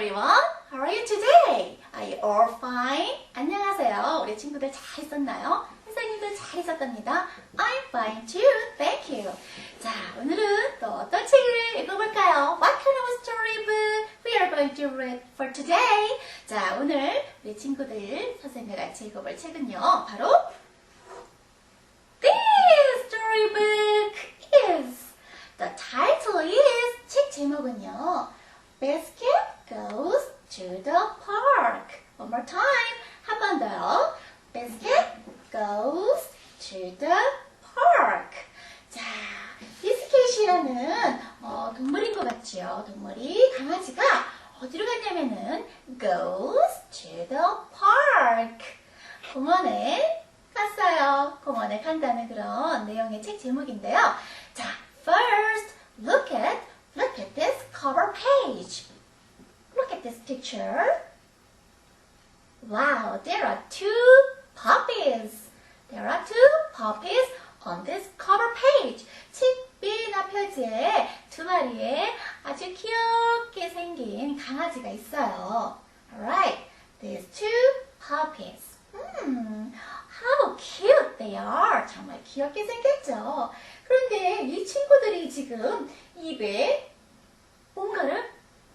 everyone. How are you today? Are you all fine? 안녕하세요. 우리 친구들 잘 있었나요? 선생님들 잘 있었답니다. I'm fine too. Thank you. 자, 오늘은 또 어떤 책을 읽어볼까요? What kind of storybook we are going to read for today? 자, 오늘 우리 친구들 선생님과 같이 읽어볼 책은요. 바로 This storybook is The title is 책 제목은요. Biscuit goes to the park. One more time. 한 번 더요. Biscuit goes to the park. 자, 비스킷이라는 어, 동물인 것 같지요. 동물이 강아지가 어디로 갔냐면은 goes to the park. 공원에 갔어요. 공원에 간다는 그런 내용의 책 제목인데요. 자, first look at look at this cover page. Look at this picture. Wow, there are two puppies. There are two puppies on this cover page. 책빈 앞표지에 두 마리의 아주 귀엽게 생긴 강아지가 있어요. Alright, these two puppies. Hmm, how cute they are. 정말 귀엽게 생겼죠. 그런데 이 친구들이 지금 입에 뭔가를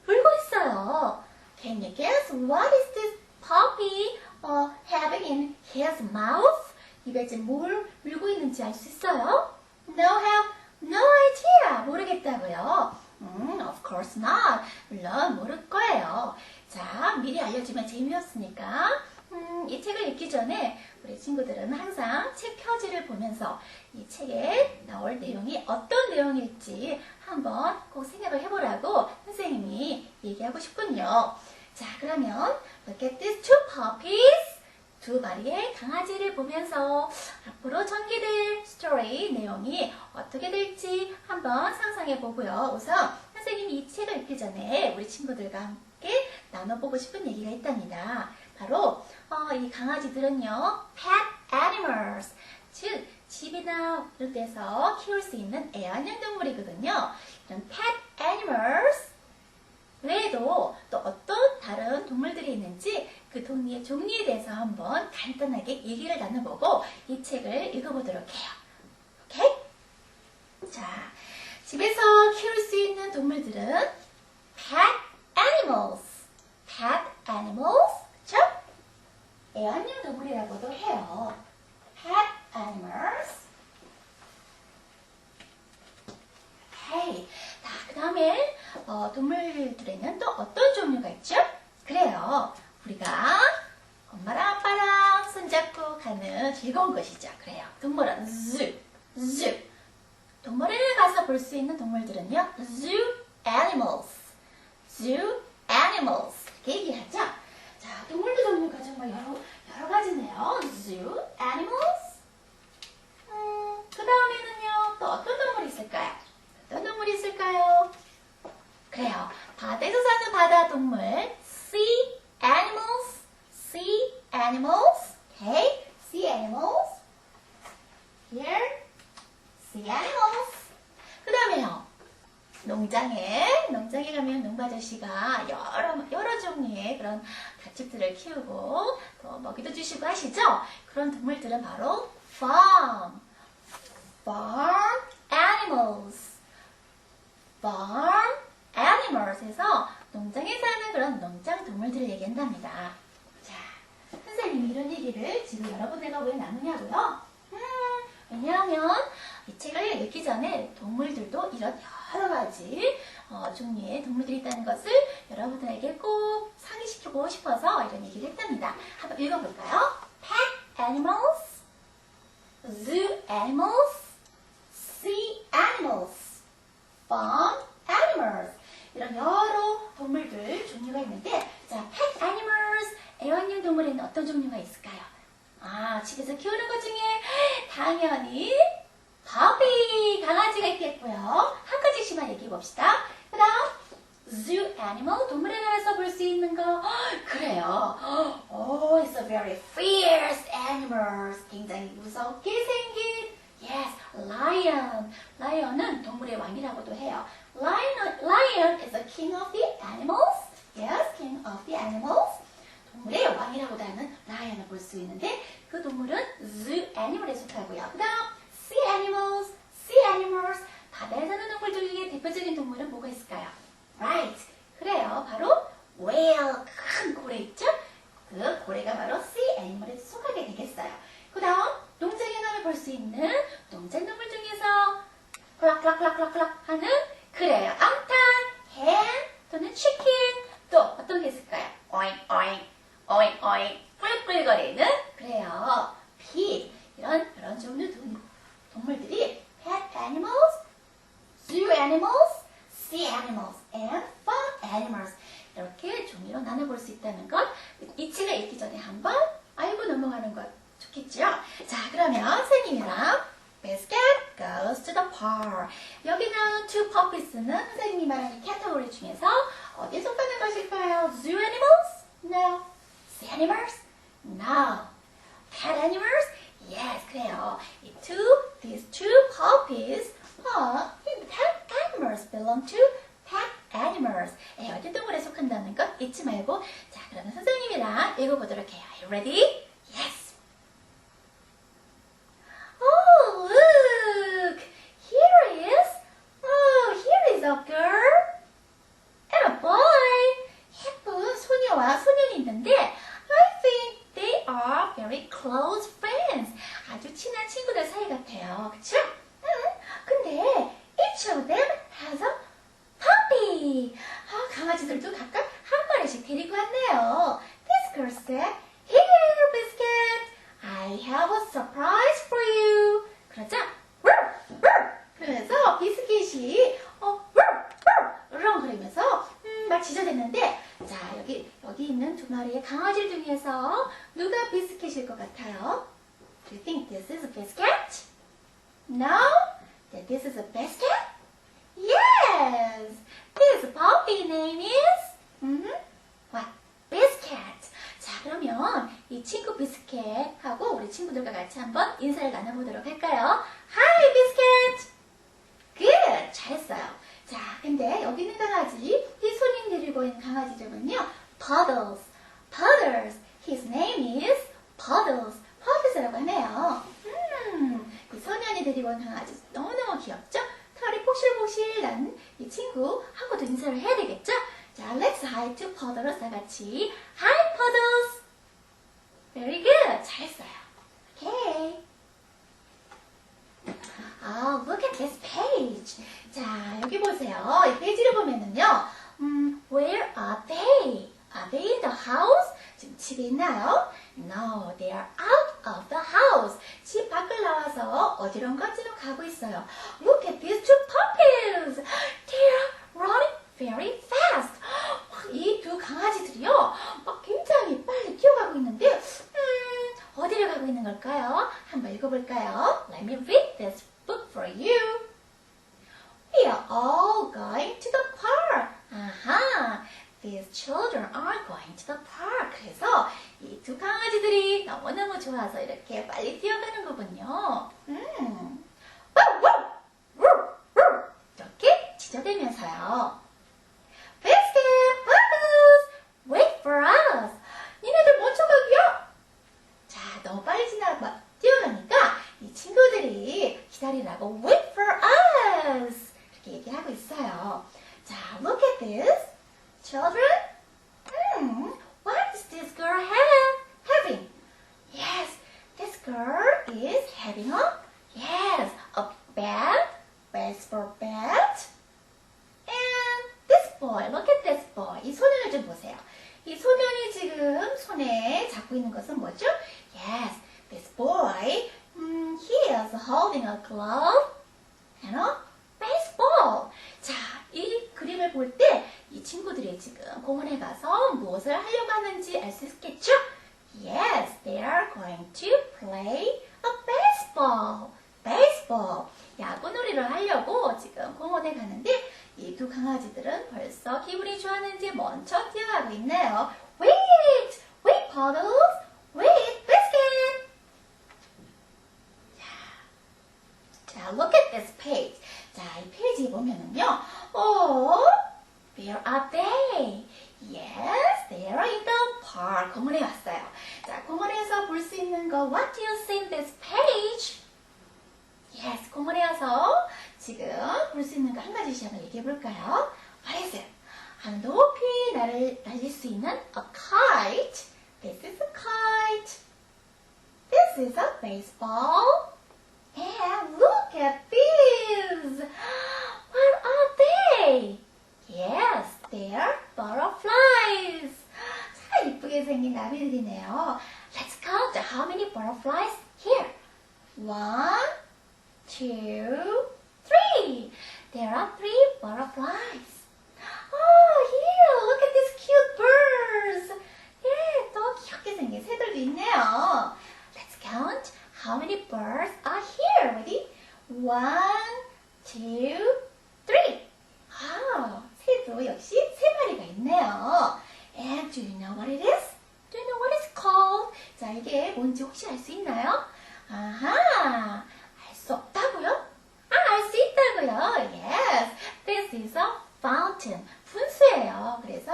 물고 있어요. Can you guess what is this puppy uh, having in his mouth? 입에 지금 뭘 물고 있는지 알 수 있어요? No have no idea. 모르겠다고요. 음, of course not. 물론 모를 거예요. 자, 미리 알려주면 재미없으니까. 음, 이 책을 읽기 전에 우리 친구들은 항상 책 표지를 보면서 이 책에 나올 내용이 어떤 내용일지 한번 꼭 생각을 해보라고 선생님이 얘기하고 싶군요. 자, 그러면 look at these two puppies. 두 마리의 강아지를 보면서 앞으로 전개될 스토리 내용이 어떻게 될지 한번 상상해 보고요. 우선 선생님이 이 책을 읽기 전에 우리 친구들과 함께 나눠보고 싶은 얘기가 있답니다. 바로 어, 이 강아지들은요, pet animals, 즉 집이나 이런 데서 키울 수 있는 애완용 동물이거든요. 이런 pet animals 외에도 또 어떤 다른 동물들이 있는지 그 동물의 종류에 대해서 한번 간단하게 얘기를 나눠보고 이 책을 읽어보도록 해요. 오케이? 자, 집에서 키울 수 있는 동물들은 pet animals. pet animals. 그쵸? 애완용 동물이라고도 해요. pet animals. 오케이. 자, 그 다음에 어, 동물들에는 또 어떤 종류가 있죠? 그래요. 우리가 엄마랑 아빠랑 손잡고 가는 즐거운 곳이죠. 그래요. 동물원 zoo, zoo. 동물원에 가서 볼 수 있는 동물들은요. zoo animals, zoo animals 이렇게 얘기하죠. 자, 동물들 종류가 정말 여러, 여러 가지네요. zoo animals. 음, 그 다음에는요. 또 어떤 동물이 있을까요? 어떤 동물이 있을까요? 그래요. 바다에서 사는 바다 동물. Sea animals. Sea animals. Okay. Sea animals. Here. Sea animals. 그 다음에요. 농장에, 농장에 가면 농부 아저씨가 여러, 여러 종류의 그런 가축들을 키우고 또 먹이도 주시고 하시죠? 그런 동물들은 바로 farm. farm animals. farm animals에서 농장에 사는 그런 농장 동물들을 얘기한답니다. 자, 선생님이 이런 얘기를 지금 여러분들과 왜 나누냐고요? 음, 왜냐하면 이 책을 읽기 전에 동물들도 이런 여러 가지 어, 종류의 동물들이 있다는 것을 여러분들에게 꼭 상기시키고 싶어서 이런 얘기를 했답니다. 한번 읽어볼까요? Pet animals, zoo animals, sea animals, farm animals 이런 여러 동물들 종류가 있는데 자, pet animals 애완용 동물에는 어떤 종류가 있을까요? 아, 집에서 키우는 것 중에 당연히 바비 강아지가 있겠고요. 한 가지씩만 얘기해 봅시다. 그 다음 zoo animal 동물에 나라서 볼 수 있는 거 헉, 그래요. Oh, it's a very fierce animals 굉장히 무섭게 생긴 yes lion lion은 동물의 왕이라고도 해요. Lion, lion is the king of the animals. Yes, king animals. 동물의 왕이라고도 하는 라이언을 볼 수 있는데 그 동물은 animal에 속하고요. 그 다음 sea animals, sea animals. 바다에 사는 동물 중에 대표적인 동물은 뭐가 있을까요? Right. 그래요. 바로 whale. 큰 고래 있죠? 그 고래가 바로 sea animal에 속하게 되겠어요. 그 다음 농장에 가면 볼 수 있는 농장 동물 중에서 클락클락클락클락 하는 그래요. 암탉, 햄 또는 치킨 또 어떤 게 있을까요? 오잉 오잉 오잉 오잉 뿔뿔거리는 그래요. 피 이런 이런 종류 동, 동물들이 pet animals, zoo animals, sea animals, and farm animals 이렇게 종류로 나눠볼 수 있다는 것 이 책을 읽기 전에 한번 알고 넘어가는 것 좋겠죠? 자 그러면 선생님이랑 Biscuit park. 여기 나온 two puppies는 선생님이 말하는 캐터고리 중에서 어디에 속하는 것일까요? Zoo animals? No. Sea animals? No. Pet animals? Yes, 그래요. 이 two, these two puppies are pet animals belong to pet animals. 에, 어디 동물에 속한다는 것 잊지 말고 자, 그러면 선생님이랑 읽어보도록 해요. Are you ready? Yes. Oh, look! Here is, oh, here is a girl and a boy. 예쁜 소녀와 소년이 있는데, I think they are very close friends. 아주 친한 친구들 사이 같아요. 그쵸? 응. 근데 each of them has a puppy. 아, 강아지들도 각각 한 마리씩 데리고 왔네요. This girl said, Here, Biscuit. I have a surprise for you. 그러자, 그러면서 비스킷이 어, 으렁거리면서 음, 막 지저댔는데 자 여기 여기 있는 두 마리의 강아지 중에서 누가 비스킷일 것 같아요? Do you think this is a biscuit? No? That this is a biscuit? Yes! This puppy name is mm what? Biscuit. 자 그러면 이 친구 비스켓하고 우리 친구들과 같이 한번 인사를 나눠보도록 할까요? Hi Biscuit! Good! 잘했어요. 자, 근데 여기 있는 강아지, 이 손님 데리고 있는 강아지 이름은요, Puddles. Puddles. His name is Puddles. Puddles라고 하네요. 음, 이 소년이 데리고 온 강아지 너무너무 귀엽죠? 털이 포실포실한 이 친구 하고도 인사를 해야 되겠죠? 자, let's hi to Puddles 다 같이. Hi, Puddles! Very good. 잘했어요. Okay. 아, look at this page. 자, 여기 보세요. 이 페이지를 보면은요, 음, where are they? Are they in the house? 지금 집에 있나요? No, they are out of the house. 집 밖을 나와서 어디론가지로 가고 있어요. Look at these two puppies. They are running very fast. 이 두 강아지들이요, 막 굉장히 빨리 뛰어가고 있는데, 음, 어디를 가고 있는 걸까요? 한번 읽어볼까요? Let me read this book for you. We are all going to the park. 아하, these children are going to the park. 그래서 이 두 강아지들이 너무너무 좋아서 이렇게 빨리 뛰어가는 거군요. 음, 이렇게 지저대면서요. Biscuit, Bubbles, wait for us. 니네들 먼저 가기야. 자, 너무 빨리 지나 막 뛰어가니까 이 친구들이 기다리라고 wait for us 이렇게 얘기를 하고 있어요. 자, look at this. Children, going to play a baseball. baseball. 야구 놀이를 하려고 지금 공원에 가는데 이 두 강아지들은 벌써 기분이 좋았는지 먼저 뛰어가고 있네요. Wait! Wait, Puddles! Wait, Biscuit! 자, 자, look at this page. 자, 이 페이지 보면은요. 어, where are they? Yes, they are in park. 공원에 왔어요. 자, 공원에서 볼 수 있는 거 What do you see in this page? Yes, 공원에 와서 지금 볼 수 있는 거 한 가지씩 한번 얘기해 볼까요? What is it? 하늘 높이 날을 날릴 수 있는 a kite. This is a kite. This is a baseball. And look at these. What are they? Yes, they're butterflies. 참 이쁘게 생긴 나비들이네요. Let's count how many butterflies here. One, two, three. There are three butterflies. Oh, here, look at these cute birds. 예, 또 귀엽게 생긴 새들도 있네요. Let's count how many birds are here. Ready? One, two, three. 아, 새도 역시 세 마리가 있네요. And do you know what it is? Do you know what it's called? 자, 이게 뭔지 혹시 알 수 있나요? 아하, 알 수 없다고요? 아, 알 수 있다고요. Yes, this is a fountain. 분수예요. 그래서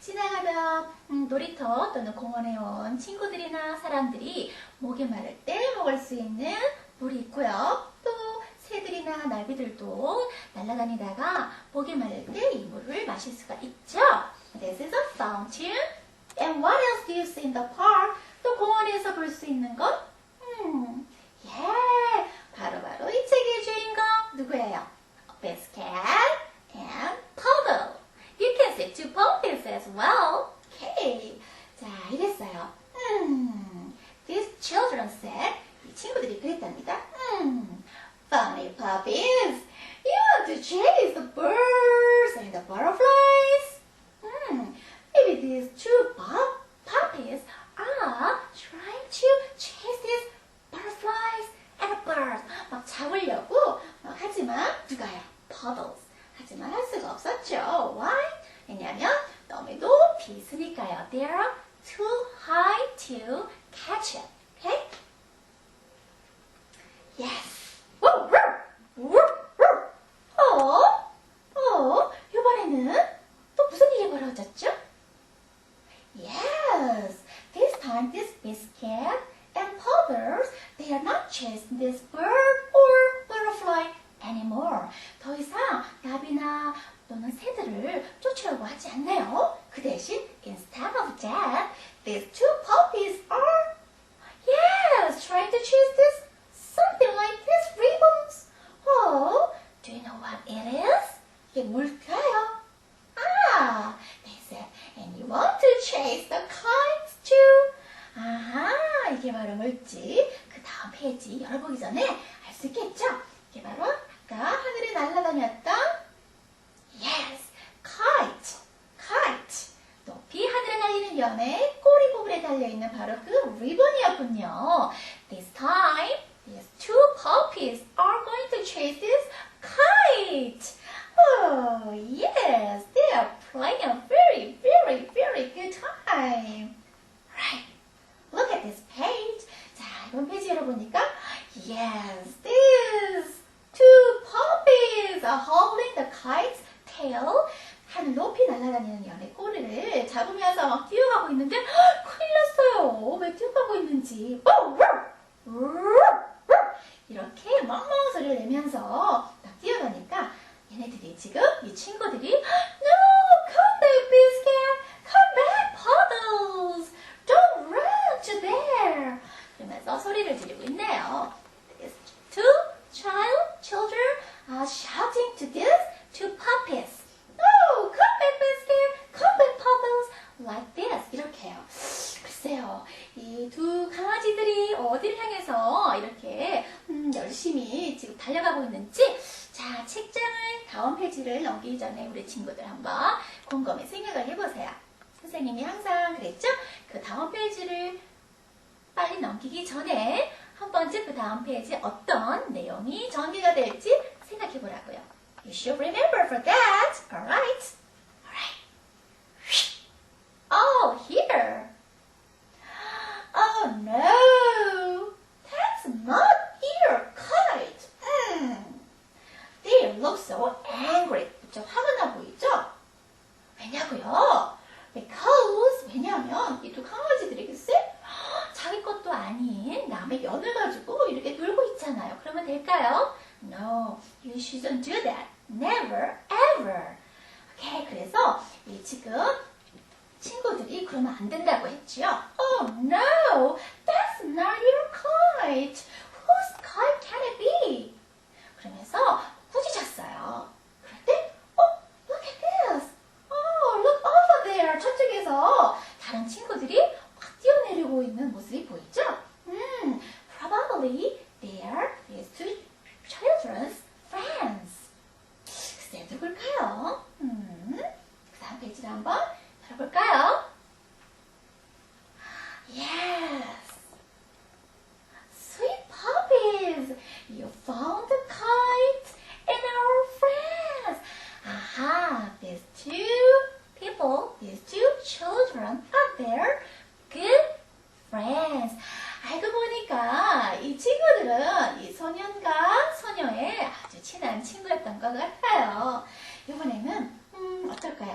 지나가다 음, 놀이터 또는 공원에 온 친구들이나 사람들이 목이 마를 때 먹을 수 있는 물이 있고요. 또 새들이나 나비들도 날아다니다가 목이 마를 때 이 물을 마실 수가 있죠. This is a fountain. And what else do you see in the park? 또 공원에서 볼 수 있는 것? 음, 예, 바로바로 이 책의 주인공 누구예요? Biscuit and Puddle. You can see two puppies as well. Okay. 자, 이랬어요. 음, these children said, 이 친구들이 그랬답니다. 음, funny puppies. You want to chase the birds and the butterflies? Hmm, these two pup puppies are trying to chase these butterflies and birds. 막 잡으려고 막 하지만 누가요? Puddles. 하지만 할 수가 없었죠. Why? 왜냐면 너무 높이 있으니까요. They are too high to catch it. This biscuit and powders, they are not chasing this bird or butterfly anymore. 연에 꼬리 부분에 달려있는 바로 그 리본이었군요. This time, these two puppies are going to chase this kite. Oh, yes, they are playing a very, very, very good time. Right. Look at this page. 자, 이번 페이지 열어보니까 Yes, these two puppies are holding the kite's tail. 하늘 높이 날아다니는 연의 꼬리를 잡으면서 막 뛰어가고 있는데 헉, 큰일 났어요. 왜 뛰어가고 있는지. 이렇게 멍멍 소리를 내면서 막 뛰어가니까 얘네들이 지금 이 친구들이 No, come back,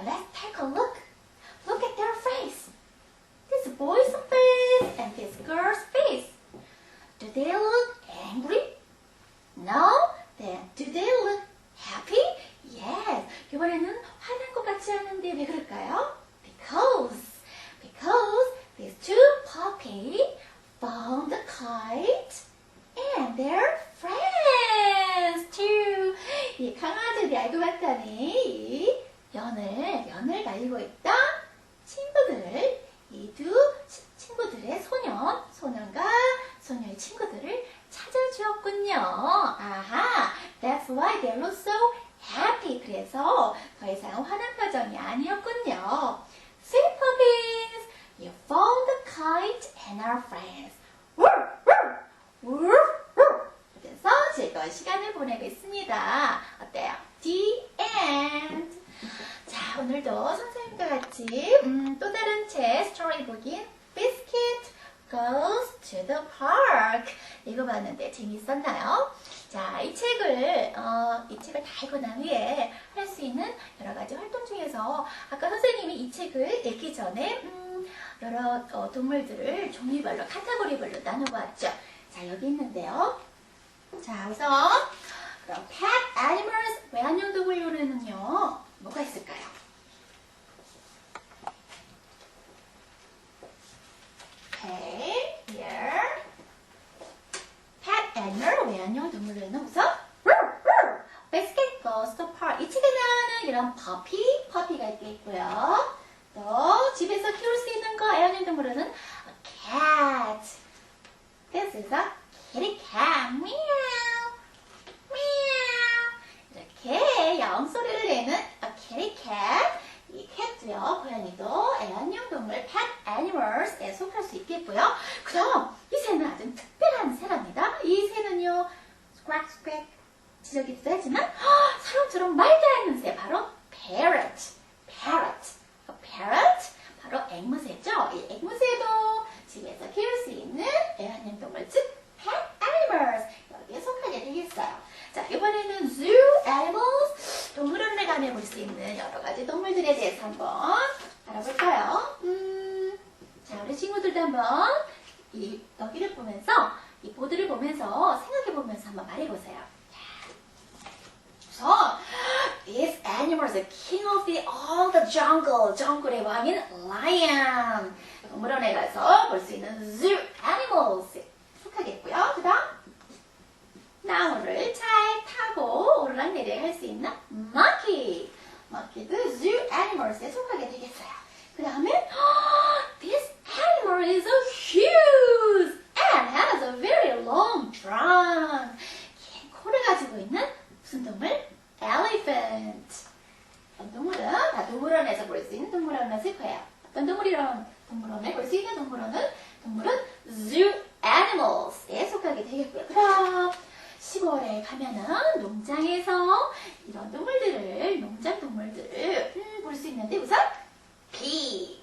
Let's take a look. 그래서 더 이상 화난 표정이 아니었군요. Puppies, you found the kite and our friends. 그래서 즐거운 시간을 보내고 있습니다. 어때요? The end. 자, 오늘도 선생님과 같이 음, 또 다른 책 스토리북인 Biscuit Goes to the Park 읽어봤는데 재미있었나요? 자, 이 책을 어, 이 책을 다 읽고 난 후에 할 수 있는 여러 가지 활동 중에서 아까 선생님이 이 책을 읽기 전에 음, 여러 어, 동물들을 종류별로 카테고리별로 나눠보았죠. 자, 여기 있는데요. 자, 우선 그럼 pet animals 외환용동물로는요 뭐가 있을까요? Okay, here. pet animal 외환용동물로는 우선 basket goes to park. 이 책에 나오는 이런 puppy, puppy가 있겠고요. 또 집에서 키울 수 있는 거 애완용동물로는 a cat. This is a kitty cat. Meow. meow. 이렇게 영 소리를 내는 a kitty cat. 이 캣도요, 고양이도 애완용 동물 pet animals에 속할 수 있겠고요. 그럼 이 새는 아주 특별한 새랍니다. 이 새는요, squawk squawk 지저귀도 하지만 헉, 사람처럼 말도 않는 새 바로 parrot. parrot. 그 parrot 바로 앵무새죠. 이 앵무새도 집에서 키울 수 있는 애완용 동물 즉 pet animals 여기에 속하게 되겠어요. 자 이번에는 zoo animals 동물원에 가면 볼 수 있는 여러 가지 동물들에 대해서 한번 알아볼까요? 음, 자 우리 친구들도 한번 이 여기를 보면서 이 보드를 보면서 생각해 보면서 한번 말해보세요. 우선 This animal is the king of the all the jungle. 정글의 왕인 lion. 동물원에 가서 볼 수 있는 zoo animals 속하겠고요. 그다음 나무를 잘 타고 오르락내리락 할 수 있는 monkey. monkey도 zoo animals에 속하게. 그 다음에 this animal is so huge and has a very long trunk. 긴 코를 가지고 있는 무슨 동물? elephant. 어떤 동물은 다 동물원에서 볼 수 있는 동물원에 거예요. 어떤 동물이런 동물원에 볼 수 있는 동물원은 동물은 zoo animals에 속하게 되겠고요. 그럼 시골에 가면은 농장에서 이런 동물들을 농장 동물들을 음, 볼 수 있는데 우선 pig.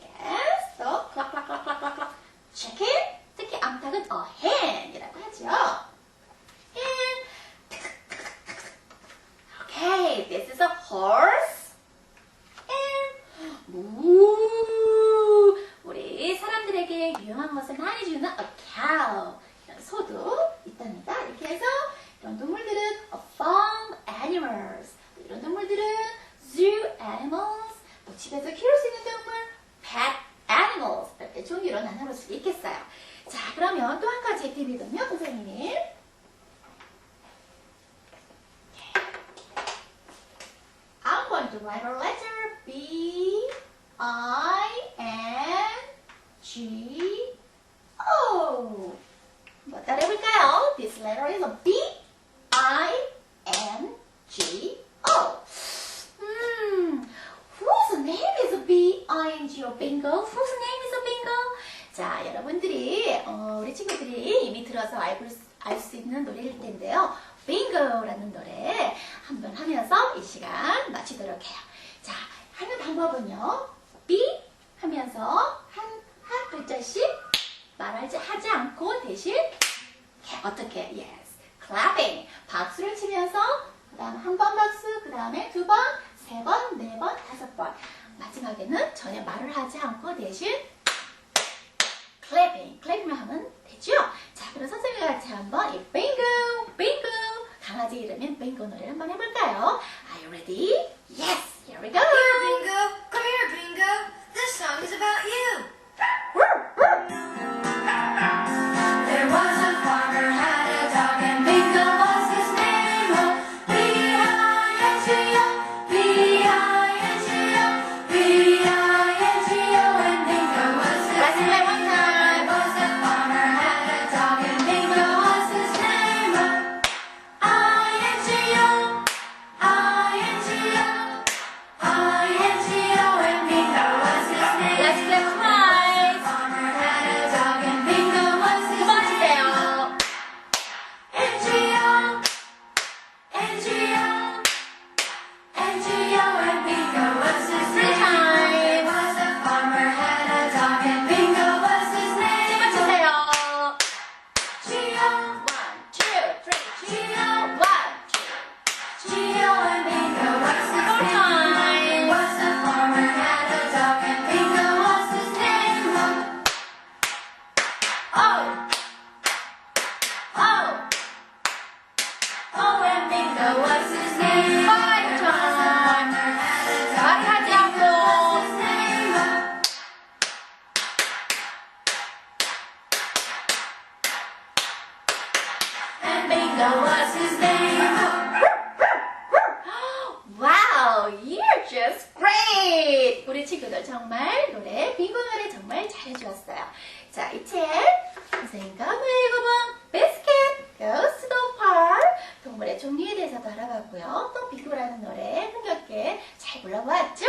Yes, 또 클락 클락 클락 클락 클락 chicken. 특히 암탉은 a hen이라고 하죠. hen. Okay, this is a horse. And moo. animals. 또 집에서 키울 수 있는 동물, pet animals. 이렇게 종류로 나눠볼 수 있겠어요. 자, 그러면 또 한 가지 액티비티는요, 선생님. I'm going to write a letter B I N G O. 뭐 This letter is B I N G O. Hmm, whose name is B I N G O? Bingo. Whose name is Bingo? 자, 여러분들이 어, 우리 친구들이 이미 들어서 알고 알수 있는 노래일 텐데요. Bingo라는 노래 한번 하면서 이 시간 마치도록 해요. 자, 하는 방법은요. B 하면서 한, 한 글자씩 말하지 하지 않고 대신 어떻게? Yes. clapping. 박수를 치면서 그다음 한 번 박수, 그 다음에 두 번, 세 번, 네 번, 다섯 번. 마지막에는 전혀 말을 하지 않고 대신 clapping, clapping 하면 되죠? 자, 그럼 선생님과 같이 한번 이 bingo, bingo 강아지 노래를 한번 해볼까요? Are you ready? And Bingo was his name. Wow, you're just great! 우리 친구들 정말 노래, 빙고 노래 정말 잘해주었어요. 자, 이제 선생님과 한번 읽어본 Biscuit 동물의 종류에 대해서도 알아봤고요. 또 빙고라는 노래 흥겹게 잘 불러보았죠?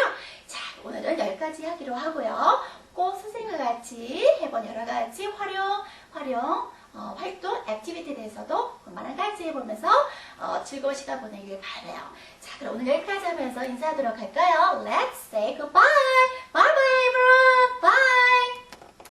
자, 오늘은 여기까지 하기로 하고요. 꼭 선생님과 같이 해본 여러 가지 활용, 활용, 어, 활동, 액티비티에 대해서도 그만한 같이 해보면서 어, 즐거운 시간 보내길 바래요. 자, 그럼 오늘 여기까지 하면서 인사하도록 할까요? Let's say goodbye.